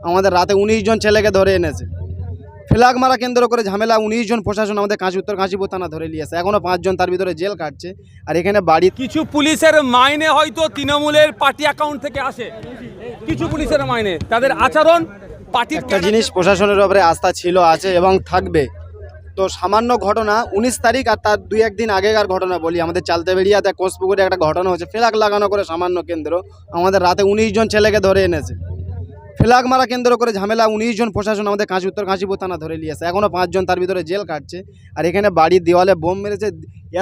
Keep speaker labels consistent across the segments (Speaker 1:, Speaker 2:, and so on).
Speaker 1: আমাদের রাতে উনিশ জন ছেলেকে ধরে এনেছে। ফ্ল্যাগ মারা কেন্দ্র করে ঝামেলা উনিশ জন প্রশাসন আমাদের কাঁচি উত্তর কাঁচিপুর থানা ধরে নিয়ে আসে এখনও পাঁচজন তার ভিতরে জেল কাটছে। আর এখানে বাড়ি
Speaker 2: কিছু পুলিশের মাইনে হয়তো তৃণমূলের পার্টি অ্যাকাউন্ট থেকে আসে। কিছু পুলিশের মাইনে। তাদের আচরণ পার্টির
Speaker 1: একটা জিনিস প্রশাসনের উপরে আস্থা ছিল আছে এবং থাকবে। তো সামান্য ঘটনা উনিশ তারিখ আর তার দুই একদিন আগেকার ঘটনা বলি। আমাদের চালতে বেরিয়াতে কোষপুকুরে একটা ঘটনা হচ্ছে ফ্ল্যাগ লাগানো করে সামান্য কেন্দ্র। আমাদের রাতে উনিশ জন ছেলেকে ধরে এনেছে। ফ্ল্যাগ মারা কেন্দ্র করে ঝামেলা। উনিশ জন প্রশাসন আমাদের কাঁচি, উত্তর কাঁচিপুর থানা ধরে নিয়ে আসে। এখনও পাঁচজন তার ভিতরে জেল কাটছে। আর এখানে বাড়ির দেওয়ালে বোম মেরেছে।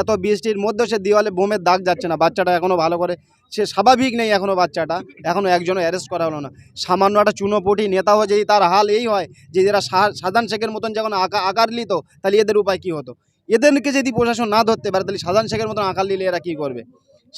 Speaker 1: এত বৃষ্টির মধ্যে সে দেওয়ালে বোমের দাগ যাচ্ছে না। বাচ্চাটা এখনও ভালো করে সে স্বাভাবিক নেই এখনও বাচ্চাটা। এখনও একজনও অ্যারেস্ট করা হলো না। সামান্য একটা চুনোপটি নেতা হয়ে যদি তার হাল এই হয়, যে এরা সাধারণ শেখের মতন যখন আঁকা আকার নিত, তাহলে এদের উপায় কী হতো? এদেরকে যদি প্রশাসন না ধরতে পারে, তাহলে সাধারণ শেখের মতন আকার নিলে এরা কী করবে?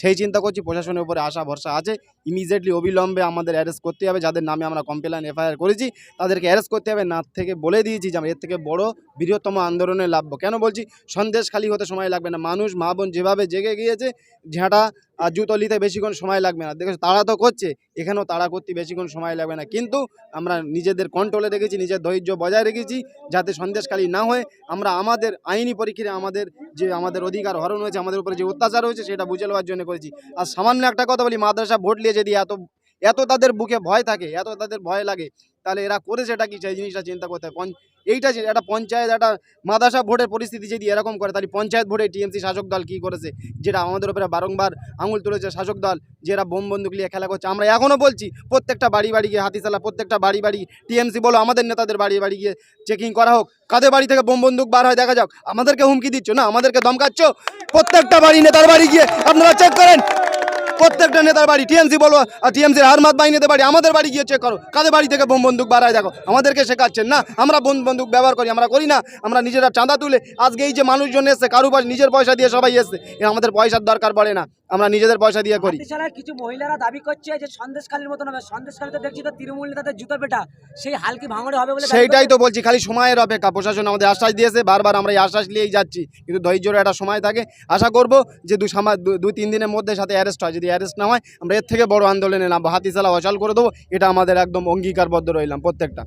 Speaker 1: সেই চিন্তা করছি প্রশাসনের উপরে আশা, ভরসা আছে। ইমিডিয়েটলি অবিলম্বে আমাদের অ্যারেস্ট করতে হবে, যাদের নামে আমরা কমপ্লেন এফআইআর করেছি, তাদেরকে অ্যারেস্ট করতে হবে। না থেকে বলে দিয়েছি যে, আমরা এর থেকে বড় বৃহত্তম আন্দোলনে লাভবো কেন বলছি? সন্দেশ খালি হতে সময় লাগবে না। মানুষ, মা বোন যেভাবে জেগে গিয়েছে, ঝাঁটা আর জুতো নিতে বেশিক্ষণ সময় লাগবে না। দেখো তাড়া তো করছে, এখানেও তাড়া করতে বেশিক্ষণ সময় লাগবে না। কিন্তু আমরা নিজেদের কন্ট্রোলে রেখেছি, নিজের ধৈর্য বজায় রেখেছি, যাতে সন্দেশখালী না হয়ে। আমরা আমাদের আইনি পরীক্ষায় আমাদের যে আমাদের অধিকার হরণ হয়েছে, আমাদের উপরে যে অত্যাচার হয়েছে, সেটা বুঝে নেওয়ার জন্য করেছি। আর সামান্য একটা কথা বলি, মাদ্রাসা ভোট নিয়ে যদি এত এত তাদের বুকে ভয় থাকে, এত তাদের ভয় লাগে, তাহলে এরা করেছে এটা কি? সেই জিনিসটা চিন্তা করতে হয়। এইটা একটা পঞ্চায়েত, একটা মাদাসা ভোটের পরিস্থিতি যদি এরকম করে, তাহলে পঞ্চায়েত ভোটে টিএমসি শাসক দল কী করেছে? যেটা আমাদের উপরে বারংবার আঙুল তুলেছে শাসক দল যেটা বোম বন্দুক নিয়ে খেলা করছে। আমরা এখনও বলছি, প্রত্যেকটা বাড়ি বাড়ি গিয়ে হাতিশালা প্রত্যেকটা বাড়ি বাড়ি টিএমসি বলো, আমাদের নেতাদের বাড়ি বাড়ি গিয়ে চেকিং করা হোক। কাদের বাড়ি থেকে বোম বন্দুক বার হয় দেখা যাক। আমাদেরকে হুমকি দিচ্ছ না? আমাদেরকে দমকাচ্ছ? প্রত্যেকটা বাড়ি নেতার বাড়ি গিয়ে আপনারা চেক করেন। প্রত্যেকটা নেতার বাড়ি টিএমসি বলো আর টিএমসির হারমাত বাহিনীতে বাড়ি আমাদের বাড়ি গিয়ে চেক করো। কাদের বাড়ি থেকে বোম বন্দুক বাড়ায় দেখো। আমাদেরকে শেখাচ্ছেন না আমরা বোম বন্দুক ব্যবহার করি আমরা করি না আমরা নিজেরা চাঁদা তুলে আজকে এই যে মানুষজন এসছে কারু নিজের পয়সা দিয়ে সবাই এসছে আমাদের পয়সার দরকার পড়ে না আমরা নিজেদের পয়সা দিয়ে করি।
Speaker 3: কিছু মহিলারা দাবি করছে যে সন্দেশখালীর মতন হবে। সন্দেশখালীতে দেখছি তো তৃণমূল নেতাদের জুতো পেটা সেই হালকি ভাঙড়ে হবে বলে
Speaker 1: সেইটাই তো বলছি খালি সময়ের অপেক্ষা প্রশাসন আমাদের আশ্বাস দিয়েছে বারবার আমরা এই আশ্বাস নিয়েই যাচ্ছি কিন্তু ধৈর্যের একটা সময় থাকে। আশা করব যে দু দুই তিন দিনের মধ্যে সাথে অ্যারেস্ট হয় যদি অ্যারেস্ট না হয়, আমরা এর থেকে বড় আন্দোলনে নামবো। হাতিশালা অচল করে দেবো, এটা আমাদের একদম অঙ্গীকারবদ্ধ রইলাম প্রত্যেকটা।